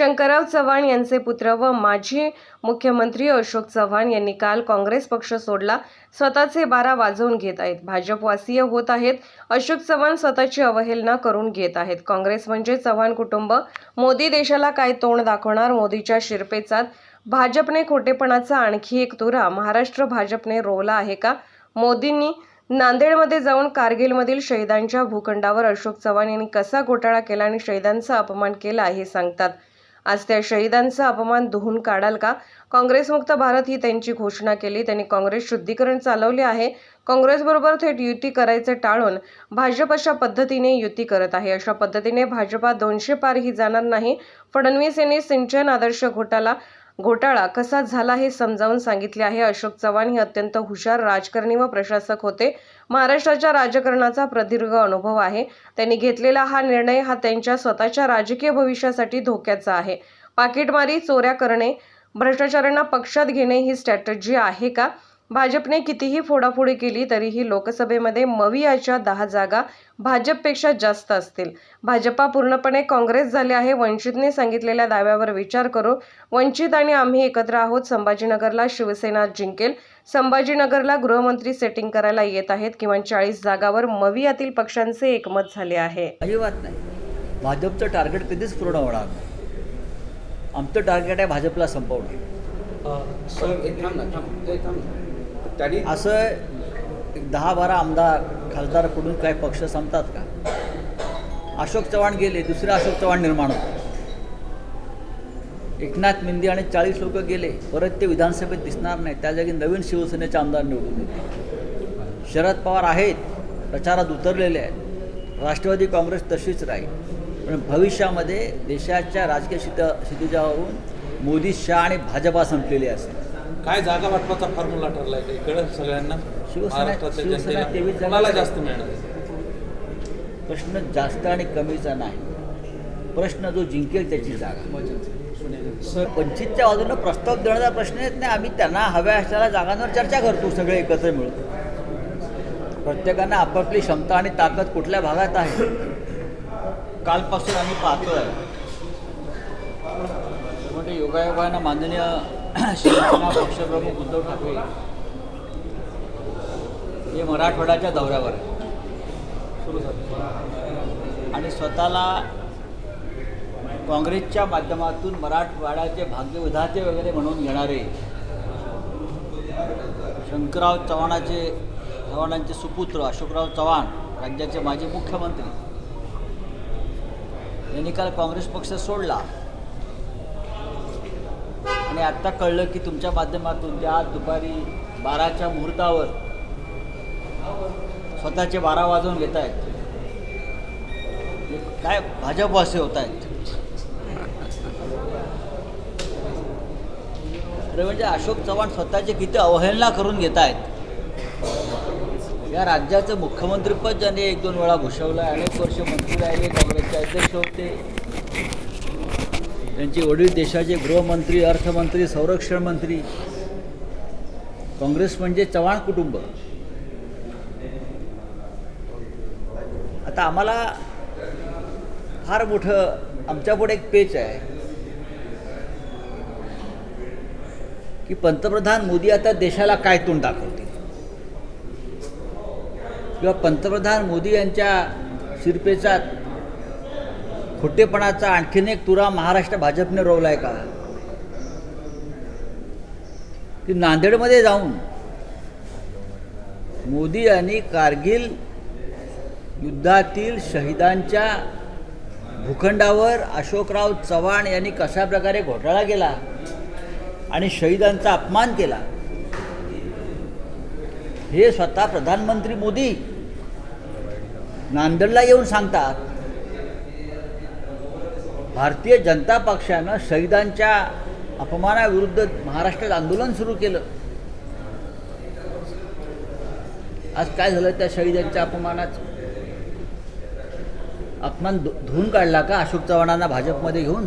शंकरराव चव्हाण यांचे पुत्र व माजी मुख्यमंत्री अशोक चव्हाण यांनी काल काँग्रेस पक्ष सोडला. स्वतःचे बारा वाजवून घेत आहेत. भाजपवासीय होत आहेत. अशोक चव्हाण स्वतःची अवहेलना करून घेत आहेत. काँग्रेस म्हणजे चव्हाण कुटुंब. मोदी देशाला काय तोंड दाखवणार मोदीच्या शिरपेचात? भाजपने खोटेपणाचा आणखी एक तुरा. महाराष्ट्र भाजपने रोवला आहे का? मोदींनी नांदेडमध्ये जाऊन कारगिलमधील शहीदांच्या भूखंडावर अशोक चव्हाण यांनी कसा घोटाळा केला आणि शहीदांचा अपमान केला हे सांगतात. आज त्या शहीदांचा अपमान धुवून काढाल का? काँग्रेसमुक्त भारत ही त्यांची घोषणा केली. त्यांनी काँग्रेस शुद्धीकरण चालवले आहे. काँग्रेसबरोबर थेट युती करायचे टाळून भाजप अशा पद्धतीने युती करत आहे. अशा पद्धतीने भाजपा दोनशे पार ही जाणार नाही. फडणवीस यांनी सिंचन आदर्श घोटाला घोटाळा कसा झाला हे समजावून सांगितले आहे. अशोक चव्हाण हे अत्यंत हुशार राजकारणी व प्रशासक होते. महाराष्ट्राच्या राजकारणाचा प्रदीर्घ अनुभव आहे. त्यांनी घेतलेला हा निर्णय हा त्यांच्या स्वतःच्या राजकीय भविष्यासाठी धोक्याचा आहे. पाकिटमारी चोऱ्या करणे भ्रष्टाचारांना पक्षात घेणे ही स्ट्रॅटजी आहे का? भाजपने कितीही फोडाफोडी केली तरीही लोकसभेमध्ये मवियाच्या दहा जागा भाजपपेक्षा जास्त असतील. भाजपा पूर्णपणे काँग्रेस झाले आहे. वंचितने सांगितलेल्या दाव्यावर विचार करू वंचित आणि आम्ही एकत्र आहोत. संभाजीनगरला शिवसेना जिंकेल. संभाजीनगरला गृहमंत्री सेटिंग करायला येत आहेत. किमान चाळीस जागावर मवियातील पक्षांचे एकमत झाले आहे. अजिबात नाही. भाजपचं टार्गेट कधीच पूर्ण होणार नाही. आमचं टार्गेट आहे भाजपला संपवणं. त्यांनी असं एक दहा बारा आमदार खासदारकडून काय पक्ष संपतात का? अशोक चव्हाण गेले दुसरे अशोक चव्हाण निर्माण होते. एकनाथ मिंदे आणि चाळीस लोक गेले परत ते विधानसभेत दिसणार नाही. त्या जागी नवीन शिवसेनेचे आमदार निवडून येते शरद पवार आहेत प्रचारात उतरलेले आहेत. राष्ट्रवादी काँग्रेस तशीच राहील. पण भविष्यामध्ये देशाच्या राजकीय स्थित क्षितिजावरून मोदी शहा आणि भाजपा संपलेली असेल. काय जागा वाटपाचा फॉर्म्युला ठरलाय काही? कळत सगळ्यांना? जनतेला? कोणाला झाल्या. जास्त मिळणार? प्रश्न जास्त आणि कमीचा नाही. प्रश्न जो जिंकेल त्याची जागा. सर वंचितच्या बाजूनं प्रस्ताव देण्याचा प्रश्न येत नाही. आम्ही त्यांना हव्या असलेल्या जागांवर चर्चा करतो सगळे एकत्र मिळून. प्रत्येकानं आपापली क्षमता आणि ताकद कुठल्या भागात आहे? कालपासून आम्ही पाहतोय. म्हणजे योगायोगानं माननीय शिवसेना पक्षप्रमुख उद्धव ठाकरे हे मराठवाड्याच्या दौऱ्यावर आहे. आणि स्वतःला काँग्रेसच्या माध्यमातून मराठवाड्याचे भाग्यविधाते वगैरे म्हणून घेणारे शंकरराव चव्हाणाचे चव्हाणांचे सुपुत्र अशोकराव चव्हाण राज्याचे माजी मुख्यमंत्री यांनी काल काँग्रेस पक्ष सोडला आणि आत्ता कळलं की तुमच्या माध्यमातून त्या आज दुपारी बाराच्या मुहूर्तावर स्वतःचे बारा वाजवून घेत आहेत. काय भाजप असे होत आहेत. अरे म्हणजे अशोक चव्हाण स्वतःची किती अवहेलना करून घेत आहेत. या राज्याचं मुख्यमंत्रीपद ज्यांनी एक दोन वेळा भूषवलं आहे अनेक वर्ष मंत्री राहिले काँग्रेसचे अध्यक्ष होते. त्यांचे वडील देशाचे गृहमंत्री अर्थमंत्री संरक्षण मंत्री काँग्रेस म्हणजे चव्हाण कुटुंब. आता आम्हाला फार मोठं आमच्यापुढे एक पेच आहे. की पंतप्रधान मोदी आता देशाला काय तोंड दाखवतील? किंवा पंतप्रधान मोदी यांच्या शिरपेचात खोटेपणाचा आणखीन एक तुरा महाराष्ट्र भाजपने रोवलाय का? की नांदेडमध्ये जाऊन मोदी यांनी कारगिल युद्धातील शहीदांच्या भूखंडावर अशोकराव चव्हाण यांनी कशा प्रकारे घोटाळा केला आणि शहीदांचा अपमान केला? हे स्वतः प्रधानमंत्री मोदी नांदेडला येऊन सांगतात. भारतीय जनता पक्षानं शहीदांच्या अपमानाविरुद्ध महाराष्ट्रात आंदोलन सुरू केलं. आज काय झालं त्या शहीदांच्या अपमानाचं अपमान धु- धुवून काढला का अशोक चव्हाणांना भाजपमध्ये घेऊन?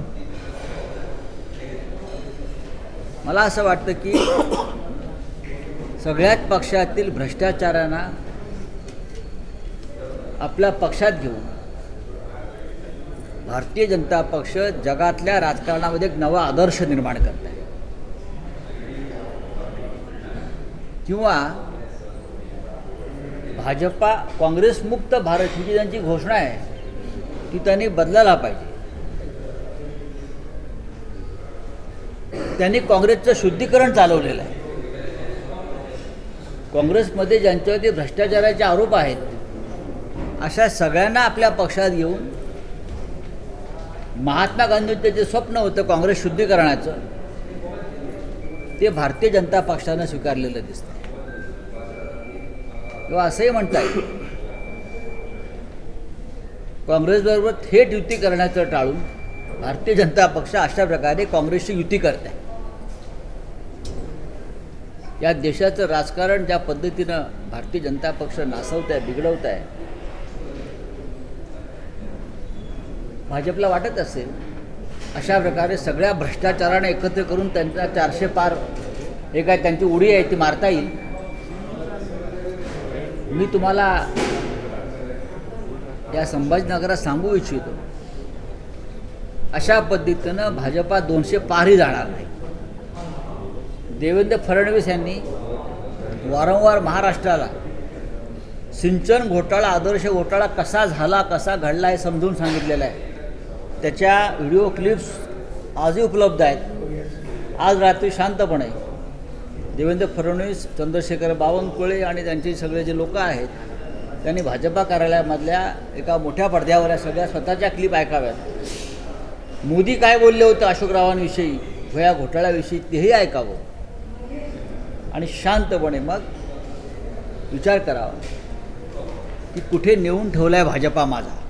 मला असं वाटतं की सगळ्याच पक्षातील भ्रष्टाचारांना आपल्या पक्षात घेऊन भारतीय जनता पक्ष जगातल्या राजकारणामध्ये एक नवा आदर्श निर्माण करत आहे. किंवा भाजपा काँग्रेसमुक्त भारत ही जी त्यांची घोषणा आहे ती त्यांनी बदलायला पाहिजे. त्यांनी काँग्रेसचं शुद्धीकरण चालवलेलं आहे. काँग्रेसमध्ये ज्यांच्यावरती भ्रष्टाचाराचे आरोप आहेत अशा सगळ्यांना आपल्या पक्षात घेऊन महात्मा गांधींचं जे स्वप्न होतं काँग्रेस शुद्धीकरणाचं ते भारतीय जनता पक्षानं स्वीकारलेलं दिसतं किंवा असंही म्हणता येईल काँग्रेसबरोबर थेट युती करण्याचं टाळून भारतीय जनता पक्ष अशा प्रकारे काँग्रेसची युती करत आहे या देशाचं राजकारण ज्या पद्धतीनं भारतीय जनता पक्ष नासवत आहे बिघडवत आहे भाजपला वाटत असेल अशा प्रकारे सगळ्या भ्रष्टाचाराने एकत्र करून त्यांचा चारशे पार हे काय त्यांची उडी आहे ती मारता येईल? मी तुम्हाला या संभाजीनगरात सांगू इच्छितो. अशा पद्धतीनं भाजपा दोनशे पारही जाणार नाही. देवेंद्र फडणवीस यांनी वारंवार महाराष्ट्राला सिंचन घोटाळा आदर्श घोटाळा कसा झाला कसा घडला हे समजून सांगितलेलं आहे. त्याच्या व्हिडिओ क्लिप्स आजही उपलब्ध आहेत. आज रात्री शांतपणे. देवेंद्र फडणवीस चंद्रशेखर बावनकुळे आणि त्यांचे सगळे जे लोक आहेत त्यांनी भाजपा कार्यालयामधल्या एका मोठ्या पडद्यावर या सगळ्या स्वतःच्या क्लिप ऐकाव्यात. मोदी काय बोलले होते अशोकरावांविषयी? भया घोटाळ्याविषयी तेही ऐकावं. आणि शांतपणे मग विचार करावा. की कुठे नेऊन ठेवला आहे भाजपा माझा?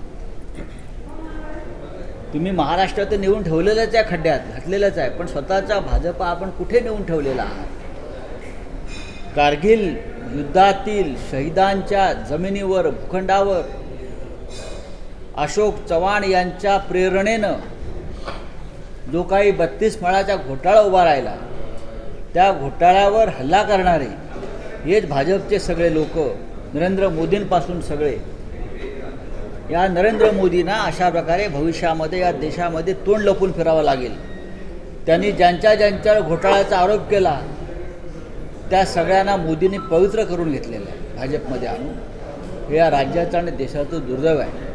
तुम्ही महाराष्ट्रात नेऊन ठेवलेलंच आहे खड्ड्यात घातलेलंच आहे पण स्वतःचा भाजपा आपण कुठे नेऊन ठेवलेला आहात? कारगिल युद्धातील शहीदांच्या जमिनीवर भूखंडावर अशोक चव्हाण यांच्या प्रेरणेनं जो काही बत्तीस फळाचा घोटाळा उभा राहिला त्या घोटाळ्यावर हल्ला करणारे हेच भाजपचे सगळे लोक नरेंद्र मोदींपासून सगळे. या नरेंद्र मोदींना अशा प्रकारे भविष्यामध्ये या देशामध्ये तोंड लपून फिरावं लागेल. त्यांनी ज्यांच्या ज्यांच्यावर घोटाळ्याचा आरोप केला त्या सगळ्यांना मोदींनी पवित्र करून घेतलेलं आहे. भाजपमध्ये आणून. हे या राज्याचं आणि देशाचं दुर्दैव आहे.